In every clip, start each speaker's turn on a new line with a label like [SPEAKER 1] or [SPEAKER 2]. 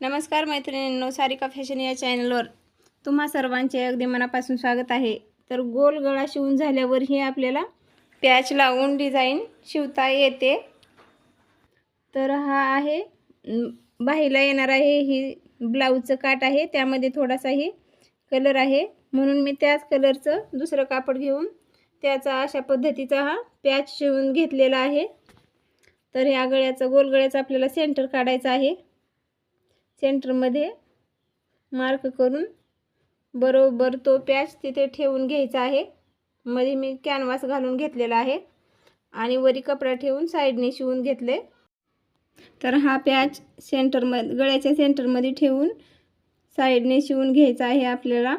[SPEAKER 1] नमस्कार मैत्रिणींनो सारिका फॅशन या चॅनलवर तुम्हा सर्वांचे अगदी मनापासून स्वागत आहे. तर गोल गळा शिवून झाल्यावरही आपल्याला पॅच लावून डिझाईन शिवता येते. तर हा आहे अं, बाहीला येणार आहे ही ब्लाऊजचं काट आहे त्यामध्ये थोडासाही कलर आहे. म्हणून मी त्याच कलरचं दुसरं कापड घेऊन त्याचा अशा पद्धतीचा हा पॅच शिवून घेतलेला आहे. तर ह्या गळ्याचं गोलगळ्याचा आपल्याला सेंटर काढायचं आहे. सेंटरमध्ये मार्क करून बरोबर तो पॅच तिथे ठेवून घ्यायचा आहे. मध्ये मी कॅनव्हास घालून घेतलेला आहे आणि वरी कपडा ठेवून साईडने शिवून घेतले. तर हा पॅच सेंटरमध्ये गळ्याच्या सेंटरमध्ये ठेवून साईडने शिवून घ्यायचा आहे आपल्याला.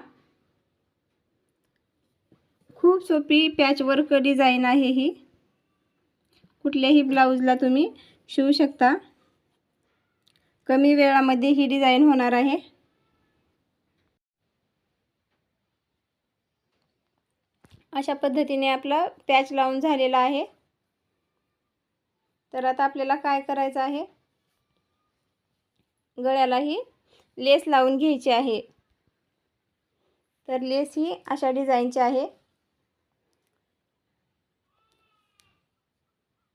[SPEAKER 1] खूप सोपी पॅच वर्क डिझाईन आहे ही. कुठल्याही ब्लाऊजला तुम्ही शिवू शकता. कमी वेळामध्ये ही डिझाईन होणार आहे. अशा पद्धतीने आपला पॅच लावून झालेला आहे. तर आता आपल्याला काय करायचं आहे? गळ्यालाही लेस लावून घ्यायची आहे. तर लेस ही अशा डिझाईनची आहे.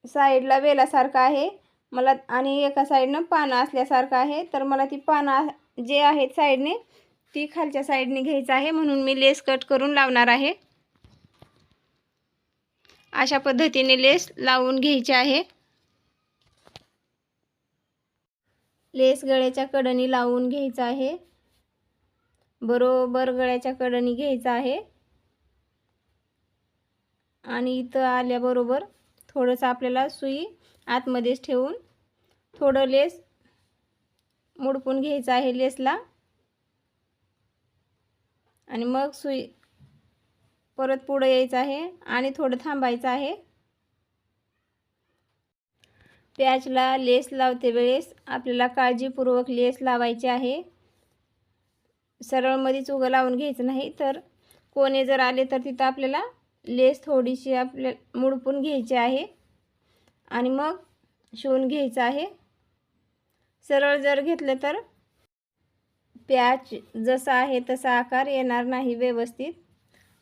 [SPEAKER 1] साईडला वेलासारखं आहे. मला आणि एका साईडनं पानं असल्यासारखं आहे. तर मला ती पानं जे आहेत साईडने ती खालच्या साईडने घ्यायचं आहे. म्हणून मी लेस कट करून लावणार आहे. अशा पद्धतीने लेस लावून घ्यायची आहे. लेस गळ्याच्या कडणी लावून घ्यायचं आहे. बरोबर गळ्याच्या कडणी घ्यायचं आहे. आणि इथं आल्याबरोबर थोडंसं आपल्याला सुई आतमध्येच ठेवून थोडं लेस मुडपून घ्यायचं आहे लेसला. आणि मग सुई परत पुढं यायचं आहे आणि थोडं थांबायचं आहे. पॅचला लेस लावते वेळेस आपल्याला काळजीपूर्वक लेस लावायची आहे. सरळमध्येच उगं लावून घ्यायचं नाही तर कोणी जर आले तर तिथं आपल्याला लेस थोडीशी आपल्या मुडपून घ्यायची आहे. आणि मग शिवून घ्यायचं आहे. सरळ जर घेतलं तर प्याच जसा आहे तसा आकार येणार नाही व्यवस्थित.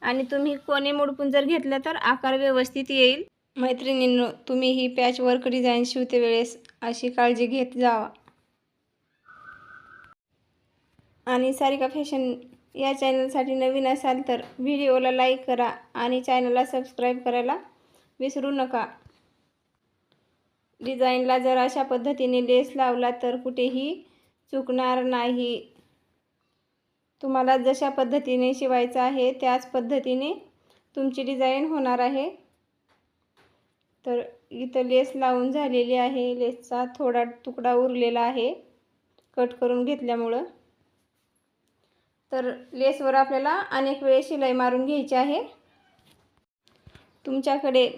[SPEAKER 1] आणि तुम्ही कोणी मुडपून जर घेतलं तर आकार व्यवस्थित येईल. मैत्रिणींनो तुम्ही ही पॅच वर्क डिझाईन शिवते वेळेस अशी काळजी घेत जावा. आणि सारिका फॅशन या चॅनलसाठी नवीन असाल तर व्हिडिओला लाईक करा आणि चॅनलला सबस्क्राईब करायला विसरू नका. डिझाईनला जर अशा पद्धतीने लेस लावला तर कुठेही चुकणार नाही. तुम्हाला जशा पद्धतीने शिवायचं आहे त्याच पद्धतीने तुमची डिझाईन होणार आहे. तर इथं लेस लावून झालेली आहे. लेसचा थोडा तुकडा उरलेला आहे कट करून घेतल्यामुळं. तर लेसवर आपल्याला अनेक वेळेस शिलाई मारून घ्यायची आहे. तुमच्याकडे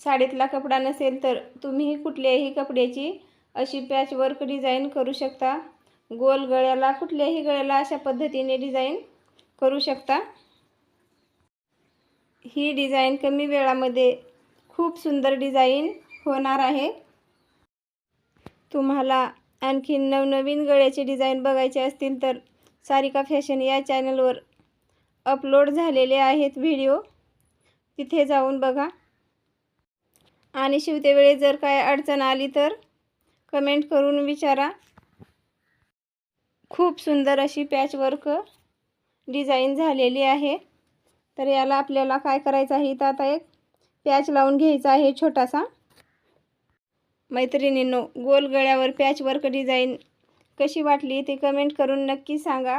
[SPEAKER 1] साडीतला कपडा नसेल तर तुम्ही कुठल्याही कपड्याची अशी पॅच वर्क डिझाईन करू शकता. गोल गळ्याला कुठल्याही गळ्याला अशा पद्धतीने डिझाईन करू शकता. ही डिझाईन कमी वेळामध्ये खूप सुंदर डिझाईन होणार आहे. तुम्हाला आणखीन नवनवीन गळ्याचे डिझाईन बघायचे असतील तर सारिका फॅशन या चॅनलवर अपलोड झालेले आहेत व्हिडिओ. तिथे जाऊन बघा. आणि शिवते वेळेस जर काय अडचण आली तर कमेंट करून विचारा. खूप सुंदर अशी पॅचवर्क डिझाईन झालेली आहे. तर याला आपल्याला काय करायचं आहे तर आता एक पॅच लावून घ्यायचा आहे छोटासा. मैत्रिणींनो गोल गळ्यावर पॅचवर्क डिझाईन कशी वाटली ते कमेंट करून नक्की सांगा.